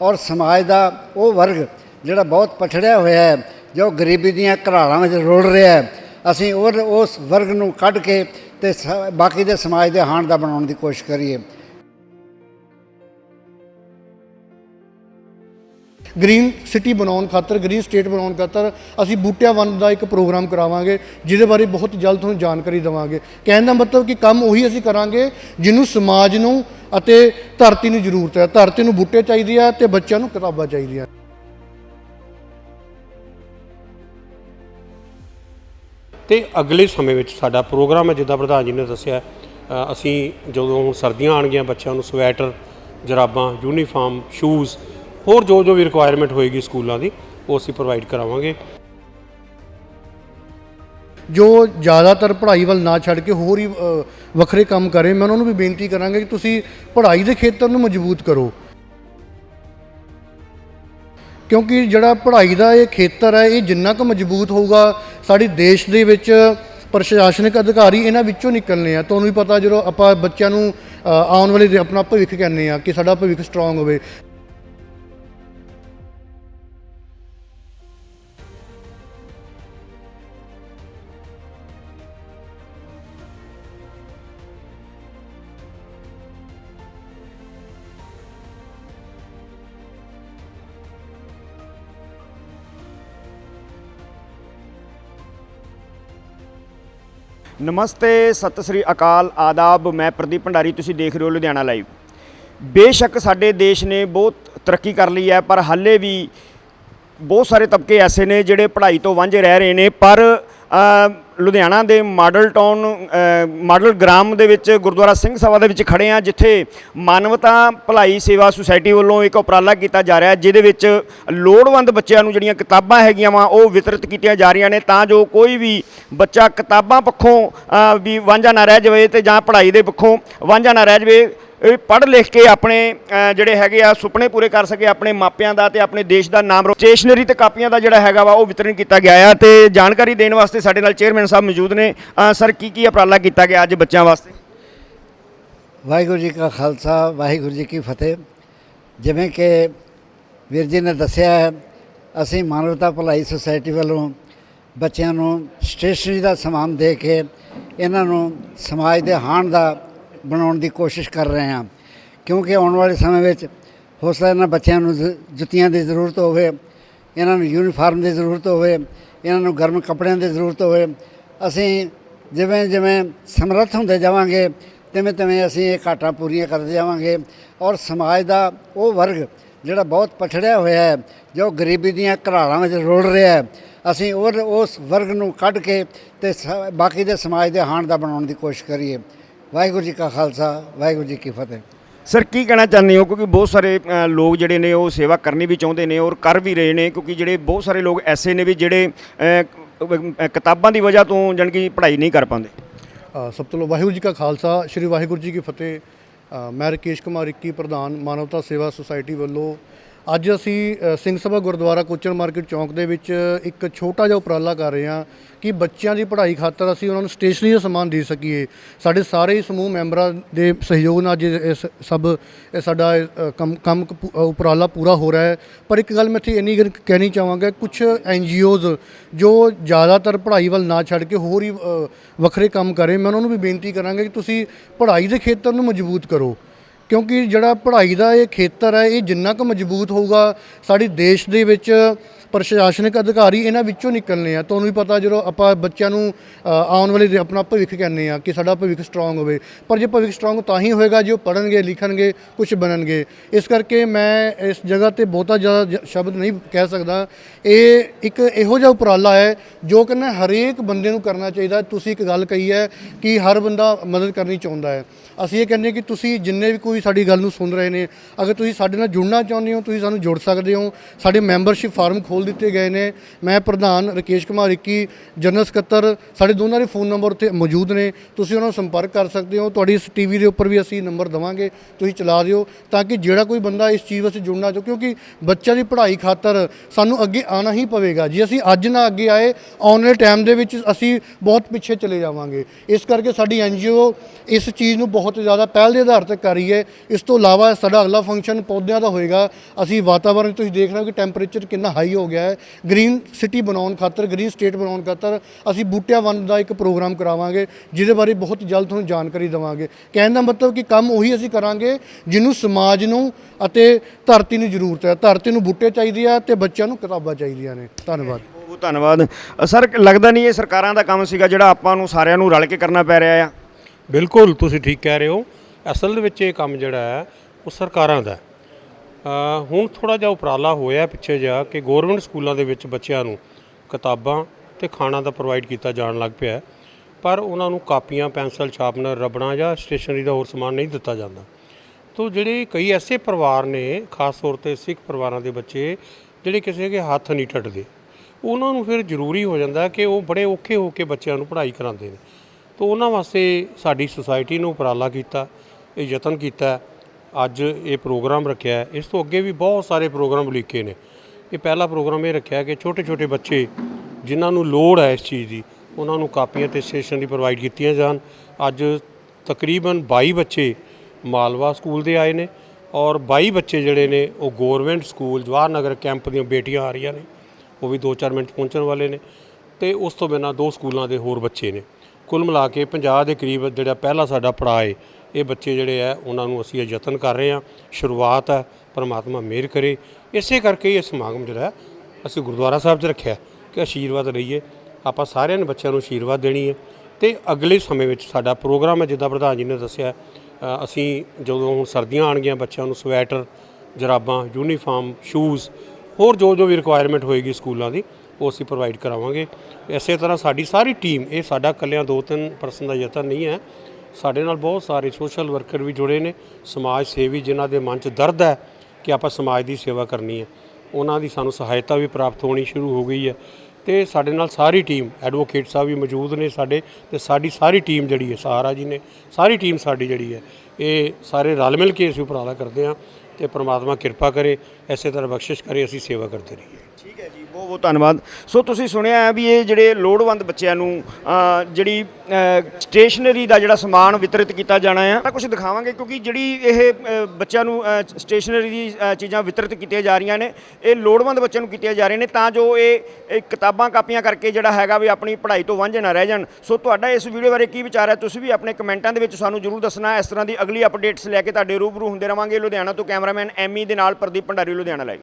ਔਰ ਸਮਾਜ ਦਾ ਉਹ ਵਰਗ ਜਿਹੜਾ ਬਹੁਤ ਪਛੜਿਆ ਹੋਇਆ ਹੈ, ਜੋ ਗਰੀਬੀ ਦੀਆਂ ਘਰਾੜਾਂ ਵਿੱਚ ਰੁਲ ਰਿਹਾ ਹੈ, ਅਸੀਂ ਉਹ ਉਸ ਵਰਗ ਨੂੰ ਕੱਢ ਕੇ ਤੇ ਸ- ਬਾਕੀ ਦੇ ਸਮਾਜ ਦੇ ਹਾਣ ਦਾ ਬਣਾਉਣ ਦੀ ਕੋਸ਼ਿਸ਼ ਕਰੀਏ। ਗ੍ਰੀਨ ਸਿਟੀ ਬਣਾਉਣ ਖਾਤਰ, ਗ੍ਰੀਨ ਸਟੇਟ ਬਣਾਉਣ ਖਾਤਰ ਅਸੀਂ ਬੂਟਿਆਂ ਵਨ ਦਾ ਇੱਕ ਪ੍ਰੋਗਰਾਮ ਕਰਾਵਾਂਗੇ, ਜਿਹਦੇ ਬਾਰੇ ਬਹੁਤ ਜਲਦ ਤੁਹਾਨੂੰ ਜਾਣਕਾਰੀ ਦੇਵਾਂਗੇ। ਕਹਿਣ ਦਾ ਮਤਲਬ ਕਿ ਕੰਮ ਉਹੀ ਅਸੀਂ ਕਰਾਂਗੇ, ਜਿਹਨੂੰ ਸਮਾਜ ਨੂੰ ਅਤੇ ਧਰਤੀ ਨੂੰ ਜ਼ਰੂਰਤ ਹੈ। ਧਰਤੀ ਨੂੰ ਬੂਟੇ ਚਾਹੀਦੇ ਆ ਤੇ ਬੱਚਿਆਂ ਨੂੰ ਕਿਤਾਬਾਂ ਚਾਹੀਦੀਆਂ ਤੇ ਅਗਲੇ ਸਮੇਂ ਵਿੱਚ ਸਾਡਾ ਪ੍ਰੋਗਰਾਮ ਹੈ, ਜਿੱਦਾਂ ਪ੍ਰਧਾਨ ਜੀ ਨੇ ਦੱਸਿਆ ਅਸੀਂ ਜਦੋਂ ਸਰਦੀਆਂ ਆਣਗੀਆਂ ਬੱਚਿਆਂ ਨੂੰ ਸਵੈਟਰ, ਜਰਾਬਾਂ, ਯੂਨੀਫਾਰਮ, ਸ਼ੂਜ਼, ਹੋਰ ਜੋ ਜੋ ਵੀ ਰਿਕੁਆਇਰਮੈਂਟ ਹੋਏਗੀ ਸਕੂਲਾਂ ਦੀ, ਉਹ ਅਸੀਂ ਪ੍ਰੋਵਾਈਡ ਕਰਾਵਾਂਗੇ। ਜੋ ਜ਼ਿਆਦਾਤਰ ਪੜ੍ਹਾਈ ਵੱਲ ਨਾ ਛੱਡ ਕੇ ਹੋਰ ਹੀ ਵੱਖਰੇ ਕੰਮ ਕਰੇ, ਮੈਂ ਉਹਨਾਂ ਨੂੰ ਵੀ ਬੇਨਤੀ ਕਰਾਂਗਾ ਕਿ ਤੁਸੀਂ ਪੜ੍ਹਾਈ ਦੇ ਖੇਤਰ ਨੂੰ ਮਜ਼ਬੂਤ ਕਰੋ। ਕਿਉਂਕਿ ਜਿਹੜਾ ਪੜ੍ਹਾਈ ਦਾ ਇਹ ਖੇਤਰ ਹੈ, ਇਹ ਜਿੰਨਾ ਕੁ ਮਜ਼ਬੂਤ ਹੋਊਗਾ, ਸਾਡੇ ਦੇਸ਼ ਦੇ ਵਿੱਚ ਪ੍ਰਸ਼ਾਸਨਿਕ ਅਧਿਕਾਰੀ ਇਹਨਾਂ ਵਿੱਚੋਂ ਨਿਕਲਨੇ ਆ। ਤੁਹਾਨੂੰ ਵੀ ਪਤਾ ਜਦੋਂ ਆਪਾਂ ਬੱਚਿਆਂ ਨੂੰ ਆਉਣ ਵਾਲੇ ਦੇ ਆਪਣਾ ਭਵਿੱਖ ਕਹਿੰਦੇ ਆ ਕਿ ਸਾਡਾ ਭਵਿੱਖ ਸਟਰੋਂਗ ਹੋਵੇ। ਨਮਸਤੇ, ਸਤਿ ਸ੍ਰੀ ਅਕਾਲ, ਆਦਾਬ, ਮੈਂ ਪ੍ਰਦੀਪ ਭੰਡਾਰੀ, ਤੁਸੀਂ ਦੇਖ ਰਹੇ ਹੋ ਲੁਧਿਆਣਾ ਲਾਈਵ। ਬੇਸ਼ੱਕ ਸਾਡੇ ਦੇਸ਼ ਨੇ ਬਹੁਤ ਤਰੱਕੀ ਕਰ ਲਈ ਹੈ, ਪਰ ਹਾਲੇ ਵੀ ਬਹੁਤ ਸਾਰੇ ਤਬਕੇ ਐਸੇ ਨੇ ਜਿਹੜੇ ਪੜ੍ਹਾਈ ਤੋਂ ਵਾਂਝੇ ਰਹਿ ਰਹੇ ਨੇ, ਪਰ ਲੁਧਿਆਣਾ ਦੇ ਮਾਡਲ ਟਾਊਨ ਮਾਡਲ ਗ੍ਰਾਮ ਦੇ ਵਿੱਚ ਗੁਰਦੁਆਰਾ ਸਿੰਘ ਸਭਾ ਦੇ ਵਿੱਚ ਖੜੇ ਆ ਜਿੱਥੇ ਮਾਨਵਤਾ ਭਲਾਈ ਸੇਵਾ ਸੁਸਾਇਟੀ ਵੱਲੋਂ ਇੱਕ ਉਪਰਾਲਾ ਕੀਤਾ ਜਾ ਰਿਹਾ ਜਿਹਦੇ ਵਿੱਚ ਲੋੜਵੰਦ ਬੱਚਿਆਂ ਨੂੰ ਜਿਹੜੀਆਂ ਕਿਤਾਬਾਂ ਹੈਗੀਆਂ ਵਾ, ਉਹ ਵਿਤਰਿਤ ਕੀਤੀਆਂ ਜਾ ਰਹੀਆਂ ਨੇ, ਤਾਂ ਜੋ ਕੋਈ ਵੀ ਬੱਚਾ ਕਿਤਾਬਾਂ ਪੱਖੋਂ ਵੀ ਵਾਂਝਾ ਨਾ ਰਹਿ ਜਾਵੇ ਤੇ ਜਾਂ ਪੜ੍ਹਾਈ ਦੇ ਪੱਖੋਂ ਵਾਂਝਾ ਨਾ ਰਹਿ ਜਾਵੇ। ਇਹ ਪੜ੍ਹ ਲਿਖ ਕੇ ਆਪਣੇ ਜਿਹੜੇ ਹੈਗੇ ਆ, ਸੁਪਨੇ ਪੂਰੇ ਕਰ ਸਕੇ ਆਪਣੇ ਮਾਪਿਆਂ ਦਾ ਤੇ ਆਪਣੇ ਦੇਸ਼ ਦਾ ਨਾਮ ਸਟੇਸ਼ਨਰੀ ਤੇ ਕਾਪੀਆਂ ਦਾ ਜਿਹੜਾ ਹੈਗਾ ਵਾ, ਉਹ ਵਿਤਰਨ ਕੀਤਾ ਗਿਆ ਆ ਤੇ ਜਾਣਕਾਰੀ ਦੇਣ ਵਾਸਤੇ ਸਾਡੇ ਨਾਲ ਚੇਅਰਮੈਨ ਸਾਹਿਬ ਮੌਜੂਦ ਨੇ। ਸਰ, ਕੀ ਕੀ ਉਪਰਾਲਾ ਕੀਤਾ ਗਿਆ ਅੱਜ ਬੱਚਿਆਂ ਵਾਸਤੇ? ਵਾਹਿਗੁਰੂ ਜੀ ਕਾ ਖਾਲਸਾ, ਵਾਹਿਗੁਰੂ ਜੀ ਕੀ ਫਤਿਹ। ਜਿਵੇਂ ਕਿ ਵੀਰ ਜੀ ਨੇ ਦੱਸਿਆ ਹੈ, ਅਸੀਂ ਮਾਨਵਤਾ ਭਲਾਈ ਸੁਸਾਇਟੀ ਵੱਲੋਂ ਬੱਚਿਆਂ ਨੂੰ ਸਟੇਸ਼ਨਰੀ ਦਾ ਸਮਾਨ ਦੇ ਕੇ, ਇਹਨਾਂ ਨੂੰ ਸਮਾਜ ਦੇ ਹਾਣ ਦਾ ਬਣਾਉਣ ਦੀ ਕੋਸ਼ਿਸ਼ ਕਰ ਰਹੇ ਹਾਂ। ਕਿਉਂਕਿ ਆਉਣ ਵਾਲੇ ਸਮੇਂ ਵਿੱਚ ਹੋ ਸਕਦਾ ਇਹਨਾਂ ਬੱਚਿਆਂ ਨੂੰ ਜ਼- ਜੁੱਤੀਆਂ ਦੀ ਜ਼ਰੂਰਤ ਹੋਵੇ, ਇਹਨਾਂ ਨੂੰ ਯੂਨੀਫਾਰਮ ਦੀ ਜ਼ਰੂਰਤ ਹੋਵੇ, ਇਹਨਾਂ ਨੂੰ ਗਰਮ ਕੱਪੜਿਆਂ ਦੀ ਜ਼ਰੂਰਤ ਹੋਵੇ, ਅਸੀਂ ਜਿਵੇਂ ਜਿਵੇਂ ਸਮਰੱਥ ਹੁੰਦੇ ਜਾਵਾਂਗੇ, ਤਿਵੇਂ ਤਿਵੇਂ ਅਸੀਂ ਇਹ ਘਾਟਾਂ ਪੂਰੀਆਂ ਕਰਦੇ ਜਾਵਾਂਗੇ। ਔਰ ਸਮਾਜ ਦਾ ਉਹ ਵਰਗ ਜਿਹੜਾ ਬਹੁਤ ਪਛੜਿਆ ਹੋਇਆ ਹੈ, ਜੋ ਗਰੀਬੀ ਦੀਆਂ ਘਰਾੜਾਂ ਵਿੱਚ ਰੁਲ ਰਿਹਾ ਹੈ, ਅਸੀਂ ਉਹ, ਉਸ ਵਰਗ ਨੂੰ ਕੱਢ ਕੇ ਤੇ ਸ- ਬਾਕੀ ਦੇ ਸਮਾਜ ਦੇ ਹਾਣ ਦਾ ਬਣਾਉਣ ਦੀ ਕੋਸ਼ਿਸ਼ ਕਰੀਏ। ਵਾਹਿਗੁਰੂ ਜੀ ਕਾ ਖਾਲਸਾ ਵਾਹਿਗੁਰੂ ਜੀ ਕੀ ਫਤਿਹ। ਸਰ ਕੀ ਕਹਿਣਾ ਚਾਹੁੰਦੇ ਹੋ? ਕਿਉਂਕਿ ਬਹੁਤ ਸਾਰੇ ਅ, ਲੋਕ ਜਿਹੜੇ ਨੇ ਉਹ ਸੇਵਾ ਕਰਨੀ ਵੀ ਚਾਹੁੰਦੇ ਨੇ ਔਰ ਕਰ ਵੀ ਰਹੇ ਨੇ ਕਿਉਂਕਿ ਜਿਹੜੇ ਬਹੁਤ ਸਾਰੇ ਲੋਕ ਐਸੇ ਨੇ ਵੀ ਜਿਹੜੇ ਅ, ਅ, ਕਿਤਾਬਾਂ ਦੀ ਵਜ੍ਹਾ ਤੋਂ ਜਾਣੀ ਕਿ ਪੜ੍ਹਾਈ ਨਹੀਂ ਕਰ ਪਾਉਂਦੇ। ਅ, ਸਭ ਤੋਂ ਪਹਿਲਾਂ ਵਾਹਿਗੁਰੂ ਜੀ ਕਾ ਖਾਲਸਾ ਸ੍ਰੀ ਵਾਹਿਗੁਰੂ ਜੀ ਕੀ ਫਤਿਹ। ਅ, ਮੈਂ ਰਕੇਸ਼ ਕੁਮਾਰ ਇੱਕੀ ਪ੍ਰਧਾਨ ਮਾਨਵਤਾ ਸੇਵਾ ਸੁਸਾਇਟੀ ਵੱਲੋਂ ਅੱਜ ਅਸੀਂ ਅ, ਸਿੰਘ ਸਭਾ ਗੁਰਦੁਆਰਾ ਕੋਚਰ ਮਾਰਕੀਟ ਚੌਂਕ ਦੇ ਵਿੱਚ ਇੱਕ ਛੋਟਾ ਜਿਹਾ ਉਪਰਾਲਾ ਕਰ ਰਹੇ ਹਾਂ ਕਿ ਬੱਚਿਆਂ ਦੀ ਪੜ੍ਹਾਈ ਖਾਤਰ ਅਸੀਂ ਉਹਨਾਂ ਨੂੰ ਸਟੇਸ਼ਨਰੀ ਦਾ ਸਮਾਨ ਦੇ ਸਕੀਏ। ਸਾਡੇ ਸਾਰੇ ਹੀ ਸਮੂਹ ਮੈਂਬਰਾਂ ਦੇ ਸਹਿਯੋਗ ਨਾਲ ਅੱਜ ਇਸ ਸਭ ਇਹ ਸਾਡਾ ਇਹ, ਅ, ਕੰਮ ਕੰਮ ਕ- ਅ, ਉਪਰਾਲਾ ਪੂਰਾ ਹੋ ਰਿਹਾ ਹੈ। ਪਰ ਇੱਕ ਗੱਲ ਮੈਂ ਇੱਥੇ ਇੰਨੀ ਗੱਲ ਕਹਿਣੀ ਚਾਹਾਂਗਾ ਕੁਝ ਐਨਜੀਓਜ਼ ਜੋ ਜ਼ਿਆਦਾਤਰ ਪੜ੍ਹਾਈ ਵੱਲ ਨਾ ਛੱਡ ਕੇ ਹੋਰ ਹੀ ਅ, ਵੱਖਰੇ ਕੰਮ ਕਰੇ ਮੈਂ ਉਹਨਾਂ ਨੂੰ ਵੀ ਬੇਨਤੀ ਕਰਾਂਗਾ ਕਿ ਤੁਸੀਂ ਪੜ੍ਹਾਈ ਦੇ ਖੇਤਰ ਨੂੰ ਮਜ਼ਬੂਤ ਕਰੋ। ਕਿਉਂਕਿ ਜਿਹੜਾ ਪੜ੍ਹਾਈ ਦਾ ਇਹ ਖੇਤਰ ਹੈ, ਇਹ ਜਿੰਨਾ ਕੁ ਮਜ਼ਬੂਤ ਹੋਊਗਾ, ਸਾਡੇ ਦੇਸ਼ ਦੇ ਵਿੱਚ ਪ੍ਰਸ਼ਾਸਨਿਕ ਅਧਿਕਾਰੀ ਇਹਨਾਂ ਵਿੱਚੋਂ ਨਿਕਲਨੇ ਆ। ਤੁਹਾਨੂੰ ਵੀ ਪਤਾ ਜਦੋਂ ਆਪਾਂ ਬੱਚਿਆਂ ਨੂੰ ਅ, ਆਉਣ ਵਾਲੇ ਦੇ ਆਪਣਾ ਭਵਿੱਖ ਕਹਿੰਦੇ ਆ ਕਿ ਸਾਡਾ ਭਵਿੱਖ ਸਟਰੋਂਗ ਹੋਵੇ। ਪਰ ਜੇ ਭਵਿੱਖ ਸਟਰੋਂਗ ਤਾਂ ਹੀ ਹੋਏਗਾ ਜੇ ਉਹ ਪੜ੍ਹਨਗੇ ਲਿਖਣਗੇ ਕੁਝ ਬਣਨਗੇ। ਇਸ ਕਰਕੇ ਮੈਂ ਇਸ ਜਗ੍ਹਾ ਤੇ ਬਹੁਤਾ ਜ਼ਿਆਦਾ ਜ- ਸ਼ਬਦ ਨਹੀਂ ਕਹਿ ਸਕਦਾ। ਇਹ ਇੱਕ ਇਹੋ ਜਿਹਾ ਉਪਰਾਲਾ ਹੈ ਜੋ ਕਿ ਨਾ ਹਰੇਕ ਬੰਦੇ ਨੂੰ ਕਰਨਾ ਚਾਹੀਦਾ। ਤੁਸੀਂ ਇੱਕ ਗੱਲ ਕਹੀ ਹੈ ਕਿ ਹਰ ਬੰਦਾ ਮਦਦ ਕਰਨੀ ਚਾਹੁੰਦਾ ਹੈ। ਅਸੀਂ ਇਹ ਕਹਿੰਦੇ ਕਿ ਤੁਸੀਂ ਜਿੰਨੇ ਵੀ ਕੋਈ ਸਾਡੀ ਗੱਲ ਨੂੰ ਸੁਣ ਰਹੇ ਨੇ ਅਗਰ ਤੁਸੀਂ ਸਾਡੇ ਨਾਲ ਜੁੜਨਾ ਚਾਹੁੰਦੇ ਹੋ ਤੁਸੀਂ ਸਾਨੂੰ ਜੁੜ ਸਕਦੇ ਹੋ। ਸਾਡੇ ਮੈਂਬਰਸ਼ਿਪ ਫਾਰਮ ਖੋਲ੍ਹ ਦਿੱਤੇ ਗਏ ਨੇ। ਮੈਂ ਪ੍ਰਧਾਨ ਰਕੇਸ਼ ਕੁਮਾਰ ਇੱਕੀ ਜਨਰਲ ਸਕੱਤਰ, ਸਾਡੇ ਦੋਨਾਂ ਦੇ ਫੋਨ ਨੰਬਰ ਉੱਤੇ ਮੌਜੂਦ ਨੇ। ਤੁਸੀਂ ਉਹਨਾਂ ਨੂੰ ਸੰਪਰਕ ਕਰ ਸਕਦੇ ਹੋ। ਤੁਹਾਡੀ ਇਸ ਟੀਵੀ ਦੇ ਉੱਪਰ ਵੀ ਅਸੀਂ ਨੰਬਰ ਦਵਾਂਗੇ। ਤੁਸੀਂ ਚਲਾ ਦਿਓ ਤਾਂ ਕਿ ਜਿਹੜਾ ਕੋਈ ਬੰਦਾ ਇਸ ਚੀਜ਼ ਵਿੱਚ ਜੁੜਨਾ ਚਾਹੋ ਕਿਉਂਕਿ ਬੱਚਿਆਂ ਦੀ ਪੜ੍ਹਾਈ ਖਾਤਰ ਸਾਨੂੰ ਅੱਗੇ ਆਣਾ ਹੀ ਪਵੇਗਾ। ਜੇ ਅਸੀਂ ਅੱਜ ਨਾ ਅੱਗੇ ਆਏ, ਆਉਣ ਵਾਲੇ ਟਾਈਮ ਦੇ ਵਿੱਚ ਅਸੀਂ ਬਹੁਤ ਪਿੱਛੇ ਚਲੇ ਜਾਵਾਂਗੇ। ਇਸ ਕਰਕੇ ਸਾਡੀ ਐਨਜੀਓ ਇਸ ਚੀਜ਼ ਨੂੰ ਬਹੁਤ ਜ਼ਿਆਦਾ ਪਹਿਲ ਦੇ ਆਧਾਰ ਤੇ ਕਰ ਰਹੀ ਹੈ। ਇਸ ਤੋਂ ਇਲਾਵਾ ਸਾਡਾ ਅਗਲਾ ਫੰਕਸ਼ਨ ਪੌਦਿਆਂ ਦਾ ਹੋਏਗਾ। ਅਸੀਂ ਵਾਤਾਵਰਣ ਤੁਸੀਂ ਦੇਖ ਰਹੇ ਹੋ ਕਿ ਟੈਂਪਰੇਚਰ ਕਿੰਨਾ ਹਾਈ ਹੋ ਗਿਆ। ਹੈ। ਗ੍ਰੀਨ ਸਿਟੀ ਬਣਾਉਣ ਖਾਤਰ ਗ੍ਰੀਨ ਸਟੇਟ ਬਣਾਉਣ ਖਾਤਰ ਅਸੀਂ ਬੂਟਿਆਂ ਵਨ ਦਾ ਇੱਕ ਪ੍ਰੋਗਰਾਮ ਕਰਾਵਾਂਗੇ ਜਿਹਦੇ ਬਾਰੇ ਬਹੁਤ ਜਲਦ ਤੁਹਾਨੂੰ ਜਾਣਕਾਰੀ ਦੇਵਾਂਗੇ। ਕਹਿਣ ਦਾ ਮਤਲਬ ਕਿ ਕੰਮ ਉਹੀ ਅਸੀਂ ਕਰਾਂਗੇ ਜਿਹਨੂੰ ਸਮਾਜ ਨੂੰ ਅਤੇ ਧਰਤੀ ਨੂੰ ਜ਼ਰੂਰਤ ਹੈ। ਧਰਤੀ ਨੂੰ ਬੂਟੇ ਚਾਹੀਦੇ ਆ ਤੇ ਬੱਚਿਆਂ ਨੂੰ ਕਿਤਾਬਾਂ ਚਾਹੀਦੀਆਂ ਨੇ। ਧੰਨਵਾਦ। ਬਹੁਤ ਬਹੁਤ ਧੰਨਵਾਦ। ਸਰ ਲੱਗਦਾ ਨਹੀਂ ਇਹ ਸਰਕਾਰਾਂ ਦਾ ਕੰਮ ਸੀਗਾ ਜਿਹੜਾ ਆਪਾਂ ਨੂੰ ਸਾਰਿਆਂ ਨੂੰ ਰਲ ਕੇ ਕਰਨਾ ਪੈ ਰਿਹਾ ਆ? ਬਿਲਕੁਲ ਤੁਸੀਂ ਠੀਕ ਕਹਿ ਰਹੇ ਹੋ। ਅਸਲ ਦੇ ਵਿੱਚ ਇਹ ਕੰਮ ਜਿਹੜਾ ਹੈ ਉਹ ਸਰਕਾਰਾਂ ਦਾ ਹੈ। ਹੁਣ ਥੋੜਾ ਜਿਹਾ ਉਪਰਾਲਾ ਹੋਇਆ ਪਿੱਛੇ ਜਿਹਾ ਕਿ ਗਵਰਨਮੈਂਟ ਸਕੂਲਾਂ ਦੇ ਵਿੱਚ ਬੱਚਿਆਂ ਨੂੰ ਕਿਤਾਬਾਂ ਤੇ ਖਾਣਾ ਦਾ ਪ੍ਰੋਵਾਈਡ ਕੀਤਾ ਜਾਣ ਲੱਗ ਪਿਆ ਪਰ ਉਹਨਾਂ ਨੂੰ ਕਾਪੀਆਂ ਪੈਨਸਲ ਸ਼ਾਰਪਨਰ ਰਬੜਾਂ ਜਾਂ ਸਟੇਸ਼ਨਰੀ ਦਾ ਹੋਰ ਸਮਾਨ ਨਹੀਂ ਦਿੱਤਾ ਜਾਂਦਾ। ਤੋ ਜਿਹੜੇ ਕਈ ਐਸੇ ਪਰਿਵਾਰ ਨੇ, ਖਾਸ ਤੌਰ ਤੇ ਸਿੱਖ ਪਰਿਵਾਰਾਂ ਦੇ ਬੱਚੇ, ਜਿਹੜੇ ਕਿਸੇ ਦੇ ਹੱਥ ਨਹੀਂ ਟੱਟਦੇ ਉਹਨਾਂ ਨੂੰ ਫਿਰ ਜ਼ਰੂਰੀ ਹੋ ਜਾਂਦਾ ਕਿ ਉਹ ਬੜੇ ਔਖੇ ਹੋ ਕੇ ਬੱਚਿਆਂ ਨੂੰ ਪੜ੍ਹਾਈ ਕਰਾਉਂਦੇ ਨੇ। ਤੋ ਉਹਨਾਂ ਵਾਸਤੇ ਸਾਡੀ ਸੁਸਾਇਟੀ ਨੂੰ ਉਪਰਾਲਾ ਕੀਤਾ, ਇਹ ਯਤਨ ਕੀਤਾ ਅੱਜ ਇਹ ਪ੍ਰੋਗਰਾਮ ਰੱਖਿਆ ਹੈ। ਇਸ ਤੋਂ ਅੱਗੇ ਵੀ ਬਹੁਤ ਸਾਰੇ ਪ੍ਰੋਗਰਾਮ ਲਿਖੇ ਨੇ। ਇਹ ਪਹਿਲਾ ਪ੍ਰੋਗਰਾਮ ਇਹ ਰੱਖਿਆ ਕਿ ਛੋਟੇ ਛੋਟੇ ਬੱਚੇ ਜਿਨ੍ਹਾਂ ਨੂੰ ਲੋੜ ਹੈ ਇਸ ਚੀਜ਼ ਦੀ, ਉਹਨਾਂ ਨੂੰ ਕਾਪੀਆਂ ਤੇ ਸਟੇਸ਼ਨਰੀ ਪ੍ਰੋਵਾਈਡ ਕੀਤੀਆਂ ਜਾਣ। ਅੱਜ ਤਕਰੀਬਨ 22 ਬੱਚੇ ਮਾਲਵਾ ਸਕੂਲ ਦੇ ਆਏ ਨੇ ਔਰ 22 ਬੱਚੇ ਜਿਹੜੇ ਨੇ ਉਹ government school, Jawahar Nagar camp ਦੀਆਂ ਬੇਟੀਆਂ ਆ ਰਹੀਆਂ ਨੇ। ਉਹ ਵੀ 2-4 ਮਿੰਟ 'ਚ ਪਹੁੰਚਣ ਵਾਲੇ ਨੇ ਤੇ ਉਸ ਤੋਂ ਬਿਨਾਂ ਦੋ ਸਕੂਲਾਂ ਦੇ ਹੋਰ ਬੱਚੇ ਨੇ। ਕੁੱਲ ਮਿਲਾ ਕੇ 50 ਦੇ ਕਰੀਬ ਜਿਹੜਾ ਪਹਿਲਾ ਸਾਡਾ ਪੜਾਅ ਹੈ ਇਹ ਬੱਚੇ ਜਿਹੜੇ ਆ, ਉਹਨਾਂ ਨੂੰ ਅਸੀਂ ਇਹ ਯਤਨ ਕਰ ਰਹੇ ਹਾਂ। ਸ਼ੁਰੂਆਤ ਹੈ, ਪਰਮਾਤਮਾ ਮਿਹਰ ਕਰੇ। ਇਸੇ ਕਰਕੇ ਇਹ ਸਮਾਗਮ ਜਿਹੜਾ ਅਸੀਂ ਗੁਰਦੁਆਰਾ ਸਾਹਿਬ 'ਚ ਰੱਖਿਆ ਕਿ ਆਸ਼ੀਰਵਾਦ ਲਈਏ ਆਪਾਂ ਸਾਰਿਆਂ ਨੇ ਬੱਚਿਆਂ ਨੂੰ ਆਸ਼ੀਰਵਾਦ ਦੇਣੀ ਹੈ। ਤੇ ਅਗਲੇ ਸਮੇਂ ਵਿੱਚ ਸਾਡਾ ਪ੍ਰੋਗਰਾਮ ਹੈ, ਜਿੱਦਾਂ ਪ੍ਰਧਾਨ ਜੀ ਨੇ ਦੱਸਿਆ ਅਸੀਂ ਜਦੋਂ ਹੁਣ ਸਰਦੀਆਂ ਆਣਗੀਆਂ ਬੱਚਿਆਂ ਨੂੰ ਸਵੈਟਰ, ਜਰਾਬਾਂ, ਯੂਨੀਫਾਰਮ, ਸ਼ੂਜ਼, ਹੋਰ ਜੋ ਜੋ ਵੀ ਰਿਕੁਆਇਰਮੈਂਟ ਹੋਏਗੀ ਸਕੂਲਾਂ ਦੀ, ਉਹ ਅਸੀਂ ਪ੍ਰੋਵਾਈਡ ਕਰਾਵਾਂਗੇ। ਇਸੇ ਤਰ੍ਹਾਂ ਸਾਡੀ ਸਾਰੀ ਟੀਮ ਇਹ ਸਾਡਾ ਇਕੱਲਿਆਂ ਦੋ ਤਿੰਨ ਪਰਸਨ ਦਾ ਯਤਨ ਨਹੀਂ ਹੈ। ਸਾਡੇ ਨਾਲ ਬਹੁਤ ਸਾਰੇ ਸੋਸ਼ਲ ਵਰਕਰ ਵੀ ਜੁੜੇ ਨੇ, ਸਮਾਜ ਸੇਵੀ ਜਿਨ੍ਹਾਂ ਦੇ ਮਨ 'ਚ ਦਰਦ ਹੈ ਕਿ ਆਪਾਂ ਸਮਾਜ ਦੀ ਸੇਵਾ ਕਰਨੀ ਹੈ। ਉਹਨਾਂ ਦੀ ਸਾਨੂੰ ਸਹਾਇਤਾ ਵੀ ਪ੍ਰਾਪਤ ਹੋਣੀ ਸ਼ੁਰੂ ਹੋ ਗਈ ਹੈ ਤੇ ਸਾਡੇ ਨਾਲ ਸਾਰੀ ਟੀਮ, ਐਡਵੋਕੇਟ ਸਾਹਿਬ ਵੀ ਮੌਜੂਦ ਨੇ ਸਾਡੇ ਤੇ ਸਾਡੀ ਸਾਰੀ ਟੀਮ ਜਿਹੜੀ ਹੈ, ਸਹਾਰਾ ਜੀ ਨੇ, ਸਾਰੀ ਟੀਮ ਸਾਡੀ ਜਿਹੜੀ ਹੈ, ਇਹ ਸਾਰੇ ਰਲ ਮਿਲ ਕੇ ਅਸੀਂ ਉਪਰਾਲਾ ਕਰਦੇ ਹਾਂ ਤੇ ਪ੍ਰਮਾਤਮਾ ਕਿਰਪਾ ਕਰੇ ਐਸੇ ਤਰ੍ਹਾਂ ਬਖਸ਼ਿਸ਼ ਕਰੇ ਅਸੀਂ ਸੇਵਾ ਕਰਦੇ ਰਹੀਏ। ਠੀਕ ਹੈ ਜੀ ਬਹੁਤ ਬਹੁਤ ਧੰਨਵਾਦ। ਸੋ ਤੁਸੀਂ ਸੁਣਿਆ ਹੈ ਵੀ ਇਹ ਜਿਹੜੇ ਲੋੜਵੰਦ ਬੱਚਿਆਂ ਨੂੰ ਅ, ਜਿਹੜੀ ਸਟੇਸ਼ਨਰੀ ਦਾ ਜਿਹੜਾ ਸਮਾਨ ਵਿਤਰਿਤ ਕੀਤਾ ਜਾਣਾ ਆ ਕੁਝ ਦਿਖਾਵਾਂਗੇ ਕਿਉਂਕਿ ਜਿਹੜੀ ਇਹ ਅ, ਬੱਚਿਆਂ ਨੂੰ ਸਟੇਸ਼ਨਰੀ ਦੀ ਅ, ਚੀਜ਼ਾਂ ਵਿਤਰਿਤ ਕੀਤੀਆਂ ਜਾ ਰਹੀਆਂ ਨੇ ਇਹ ਲੋੜਵੰਦ ਬੱਚਿਆਂ ਨੂੰ ਕੀਤੀਆਂ ਜਾ ਰਹੀਆਂ ਨੇ ਤਾਂ ਜੋ ਇਹ ਇਹ ਕਿਤਾਬਾਂ ਕਾਪੀਆਂ ਕਰਕੇ ਜਿਹੜਾ ਹੈਗਾ ਵੀ ਆਪਣੀ ਪੜ੍ਹਾਈ ਤੋਂ ਵਾਂਝੇ ਨਾ ਰਹਿ ਜਾਣ। ਸੋ ਤੁਹਾਡਾ ਇਸ ਵੀਡੀਓ ਬਾਰੇ ਕੀ ਵਿਚਾਰ ਹੈ ਤੁਸੀਂ ਵੀ ਆਪਣੇ ਕਮੈਂਟਾਂ ਦੇ ਵਿੱਚ ਸਾਨੂੰ ਜਰੂਰ ਦੱਸਣਾ ਇਸ ਤਰ੍ਹਾਂ ਦੀ ਅਗਲੀ ਅਪਡੇਟਸ ਲੈ ਕੇ ਤੁਹਾਡੇ ਰੂਬਰੂ ਹੁੰਦੇ ਰਵਾਂਗੇ। ਲੁਧਿਆਣਾ ਤੋਂ ਕੈਮਰਾਮੈਨ ਐਮੀ ਦੇ ਨਾਲ ਪ੍ਰਦੀਪ ਭੰਡਾਰੀ ਲੁਧਿਆਣਾ ਲਈ